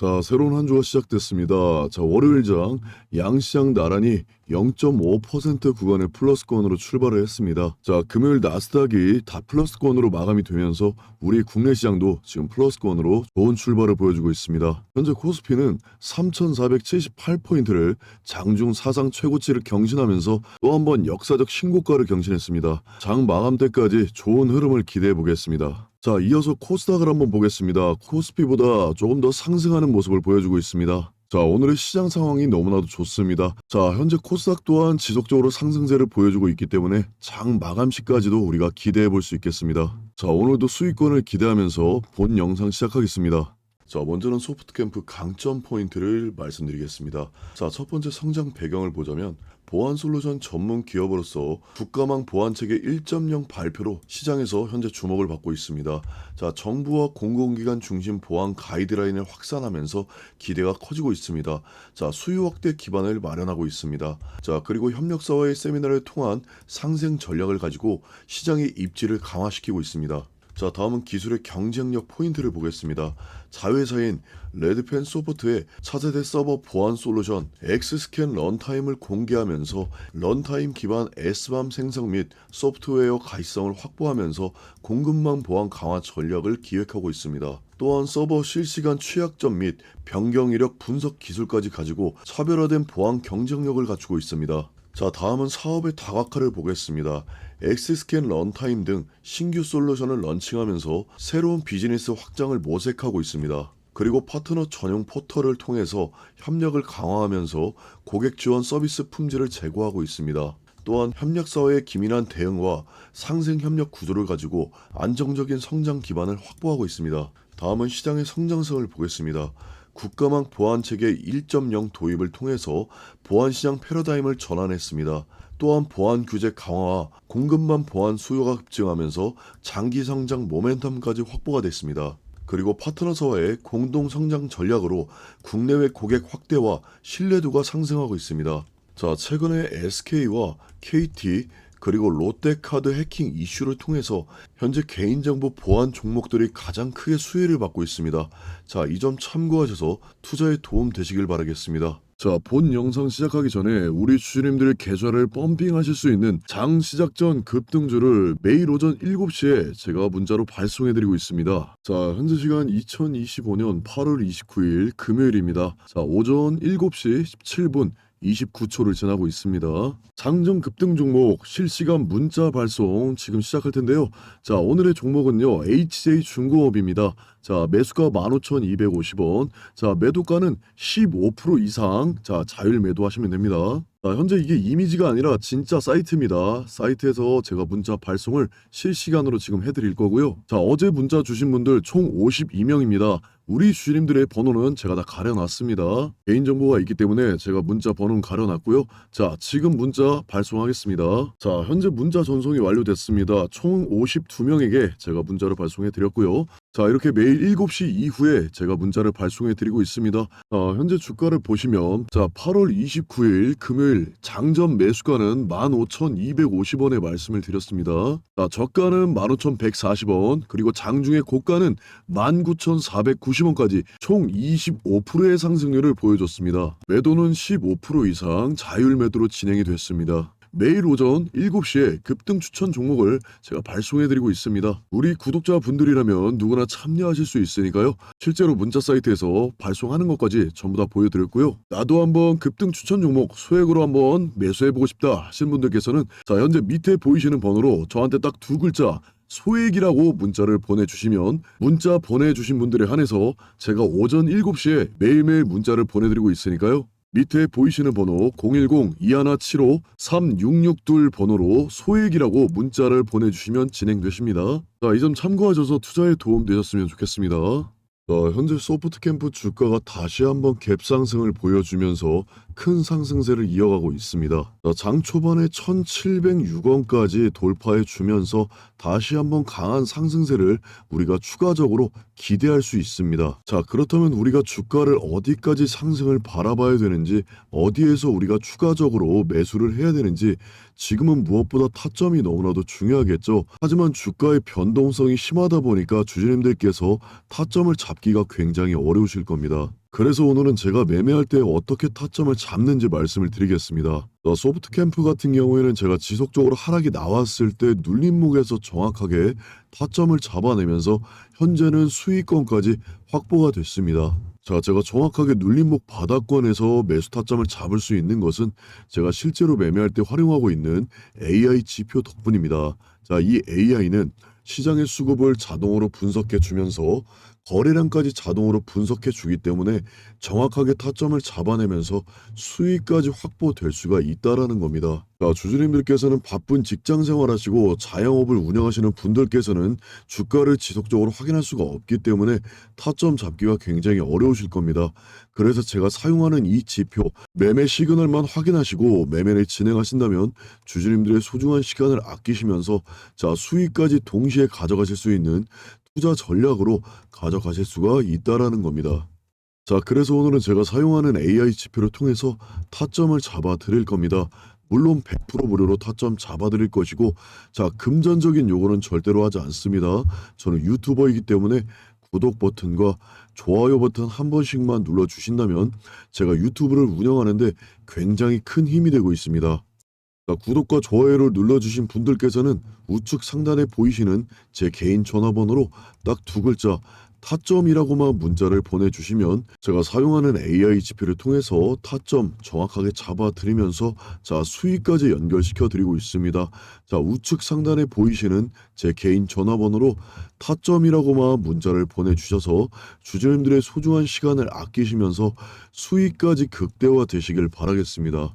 자, 새로운 한 주가 시작됐습니다. 자, 월요일장 양시장 나란히 0.5% 구간의 플러스권으로 출발을 했습니다. 자, 금요일 나스닥이 다 플러스권으로 마감이 되면서 우리 국내 시장도 지금 플러스권으로 좋은 출발을 보여주고 있습니다. 현재 코스피는 3,478포인트를 장중 사상 최고치를 경신하면서 또 한 번 역사적 신고가를 경신했습니다. 장 마감 때까지 좋은 흐름을 기대해 보겠습니다. 자, 이어서 코스닥을 한번 보겠습니다. 코스피보다 조금 더 상승하는 모습을 보여주고 있습니다. 자, 오늘의 시장 상황이 너무나도 좋습니다. 자, 현재 코스닥 또한 지속적으로 상승세를 보여주고 있기 때문에 장 마감 시까지도 우리가 기대해 볼 수 있겠습니다. 자, 오늘도 수익권을 기대하면서 본 영상 시작하겠습니다. 자, 먼저는 소프트캠프 강점 포인트를 말씀드리겠습니다. 자, 첫 번째 성장 배경을 보자면 보안 솔루션 전문 기업으로서 국가망 보안 체계 1.0 발표로 시장에서 현재 주목을 받고 있습니다. 자, 정부와 공공기관 중심 보안 가이드라인을 확산하면서 기대가 커지고 있습니다. 자, 수요 확대 기반을 마련하고 있습니다. 자, 그리고 협력사와의 세미나를 통한 상생 전략을 가지고 시장의 입지를 강화시키고 있습니다. 자, 다음은 기술의 경쟁력 포인트를 보겠습니다. 자회사인 레드펜 소프트의 차세대 서버 보안 솔루션 엑스스캔 런타임을 공개하면서 런타임 기반 S밤 생성 및 소프트웨어 가시성을 확보하면서 공급망 보안 강화 전략을 기획하고 있습니다. 또한 서버 실시간 취약점 및 변경 이력 분석 기술까지 가지고 차별화된 보안 경쟁력을 갖추고 있습니다. 자, 다음은 사업의 다각화를 보겠습니다. 엑스스캔 런타임 등 신규 솔루션을 런칭하면서 새로운 비즈니스 확장을 모색하고 있습니다. 그리고 파트너 전용 포털을 통해서 협력을 강화하면서 고객 지원 서비스 품질을 제고하고 있습니다. 또한 협력사와의 기민한 대응과 상생 협력 구조를 가지고 안정적인 성장 기반을 확보하고 있습니다. 다음은 시장의 성장성을 보겠습니다. 국가망 보안 체계 1.0 도입을 통해서 보안 시장 패러다임을 전환했습니다. 또한 보안 규제 강화와 공급망 보안 수요가 급증하면서 장기 성장 모멘텀까지 확보가 됐습니다. 그리고 파트너사와의 공동 성장 전략으로 국내외 고객 확대와 신뢰도가 상승하고 있습니다. 자, 최근에 SK와 KT 그리고 롯데카드 해킹 이슈를 통해서 현재 개인정보 보안 종목들이 가장 크게 수혜를 받고 있습니다. 자, 이 점 참고하셔서 투자에 도움 되시길 바라겠습니다. 자, 본 영상 시작하기 전에 우리 주주님들 계좌를 펌핑하실 수 있는 장 시작 전 급등주를 매일 오전 7시에 제가 문자로 발송해드리고 있습니다. 자, 현재 시간 2025년 8월 29일 금요일입니다. 자, 오전 7시 17분 29초를 지나고 있습니다. 장정 급등 종목 실시간 문자 발송 지금 시작할 텐데요. 자, 오늘의 종목은요. HJ 중공업입니다. 자, 매수가 15,250원. 자, 매도가는 15% 이상. 자, 자율 매도하시면 됩니다. 자, 현재 이게 이미지가 아니라 진짜 사이트입니다. 사이트에서 제가 문자 발송을 실시간으로 지금 해드릴 거고요. 자, 어제 문자 주신 분들 총 52명입니다. 우리 주님들의 번호는 제가 다 가려놨습니다. 개인정보가 있기 때문에 제가 문자 번호는 가려놨고요. 자, 지금 문자 발송하겠습니다. 자, 현재 문자 전송이 완료됐습니다. 총 52명에게 제가 문자를 발송해 드렸고요. 자, 이렇게 매일 7시 이후에 제가 문자를 발송해 드리고 있습니다. 자, 현재 주가를 보시면 자, 8월 29일 금요일 장전 매수가는 15,250원에 말씀을 드렸습니다. 자, 저가는 15,140원, 그리고 장중의 고가는 19,490원까지 총 25%의 상승률을 보여줬습니다. 매도는 15% 이상 자율 매도로 진행이 됐습니다. 매일 오전 7시에 급등 추천 종목을 제가 발송해드리고 있습니다. 우리 구독자분들이라면 누구나 참여하실 수 있으니까요. 실제로 문자 사이트에서 발송하는 것까지 전부 다 보여드렸고요. 나도 한번 급등 추천 종목 소액으로 한번 매수해보고 싶다 하신 분들께서는 자 현재 밑에 보이시는 번호로 저한테 딱 두 글자 소액이라고 문자를 보내주시면 문자 보내주신 분들에 한해서 제가 오전 7시에 매일매일 문자를 보내드리고 있으니까요. 밑에 보이시는 번호 010-2175-3662 번호로 소액이라고 문자를 보내주시면 진행되십니다. 자, 이 점 참고하셔서 투자에 도움되셨으면 좋겠습니다. 자, 현재 소프트캠프 주가가 다시 한번 갭상승을 보여주면서 큰 상승세를 이어가고 있습니다. 자, 장 초반에 1706원까지 돌파해 주면서 다시 한번 강한 상승세를 우리가 추가적으로 기대할 수 있습니다. 자, 그렇다면 우리가 주가를 어디까지 상승을 바라봐야 되는지, 어디에서 우리가 추가적으로 매수를 해야 되는지 지금은 무엇보다 타점이 너무나도 중요하겠죠. 하지만 주가의 변동성이 심하다 보니까 주주님들께서 타점을 잡기가 굉장히 어려우실 겁니다. 그래서 오늘은 제가 매매할 때 어떻게 타점을 잡는지 말씀을 드리겠습니다. 자, 소프트 캠프 같은 경우에는 제가 지속적으로 하락이 나왔을 때 눌림목에서 정확하게 타점을 잡아내면서 현재는 수익권까지 확보가 됐습니다. 자, 제가 정확하게 눌림목 바닥권에서 매수 타점을 잡을 수 있는 것은 제가 실제로 매매할 때 활용하고 있는 AI 지표 덕분입니다. 자, 이 AI는 시장의 수급을 자동으로 분석해 주면서 거래량까지 자동으로 분석해 주기 때문에 정확하게 타점을 잡아내면서 수익까지 확보될 수가 있다라는 겁니다. 자, 주주님들께서는 바쁜 직장 생활하시고 자영업을 운영하시는 분들께서는 주가를 지속적으로 확인할 수가 없기 때문에 타점 잡기가 굉장히 어려우실 겁니다. 그래서 제가 사용하는 이 지표 매매 시그널만 확인하시고 매매를 진행하신다면 주주님들의 소중한 시간을 아끼시면서 자 수익까지 동시에 가져가실 수 있는 투자 전략으로 가져가실 수가 있다라는 겁니다. 자, 그래서 오늘은 제가 사용하는 AI 지표를 통해서 타점을 잡아 드릴 겁니다. 물론 100% 무료로 타점 잡아 드릴 것이고, 자, 금전적인 요구는 절대로 하지 않습니다. 저는 유튜버이기 때문에 구독 버튼과 좋아요 버튼 한 번씩만 눌러 주신다면 제가 유튜브를 운영하는데 굉장히 큰 힘이 되고 있습니다. 자, 구독과 좋아요를 눌러주신 분들께서는 우측 상단에 보이시는 제 개인 전화번호로 딱 두 글자 타점이라고만 문자를 보내주시면 제가 사용하는 AI 지표를 통해서 타점 정확하게 잡아드리면서 자 수익까지 연결시켜 드리고 있습니다. 자 우측 상단에 보이시는 제 개인 전화번호로 타점이라고만 문자를 보내주셔서 주주님들의 소중한 시간을 아끼시면서 수익까지 극대화 되시길 바라겠습니다.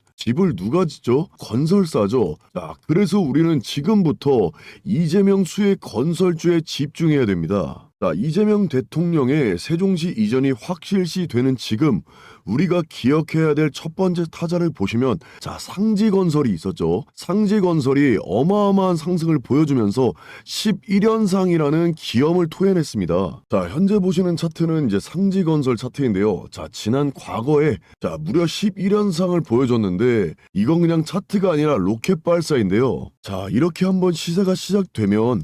집을 누가 짓죠? 건설사죠. 자, 그래서 우리는 지금부터 이재명 수의 건설주에 집중해야 됩니다. 자, 이재명 대통령의 세종시 이전이 확실시 되는 지금 우리가 기억해야 될 첫 번째 타자를 보시면 자, 상지건설이 있었죠. 상지건설이 어마어마한 상승을 보여주면서 11연상이라는 기염을 토해냈습니다. 자, 현재 보시는 차트는 이제 상지건설 차트인데요. 자, 지난 과거에 자, 무려 11연상을 보여줬는데 이건 그냥 차트가 아니라 로켓 발사인데요. 자, 이렇게 한번 시세가 시작되면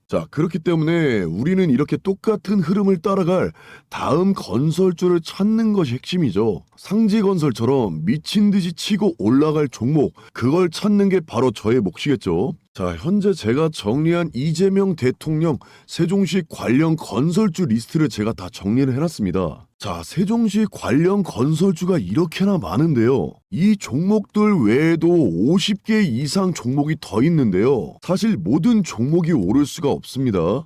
자, 그렇기 때문에 우리는 이렇게 똑같은 흐름을 따라갈 다음 건설주를 찾는 것이 핵심이죠. 상지 건설처럼 미친 듯이 치고 올라갈 종목, 그걸 찾는 게 바로 저의 몫이겠죠. 자, 현재 제가 정리한 이재명 대통령 세종시 관련 건설주 리스트를 제가 다 정리를 해놨습니다. 자, 세종시 관련 건설주가 이렇게나 많은데요. 이 종목들 외에도 50개 이상 종목이 더 있는데요. 사실 모든 종목이 오를 수가 없습니다.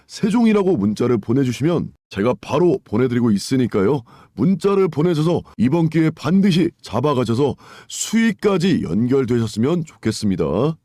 세종이라고 문자를 보내주시면 제가 바로 보내드리고 있으니까요. 문자를 보내셔서 이번 기회에 반드시 잡아가셔서 수익까지 연결되셨으면 좋겠습니다.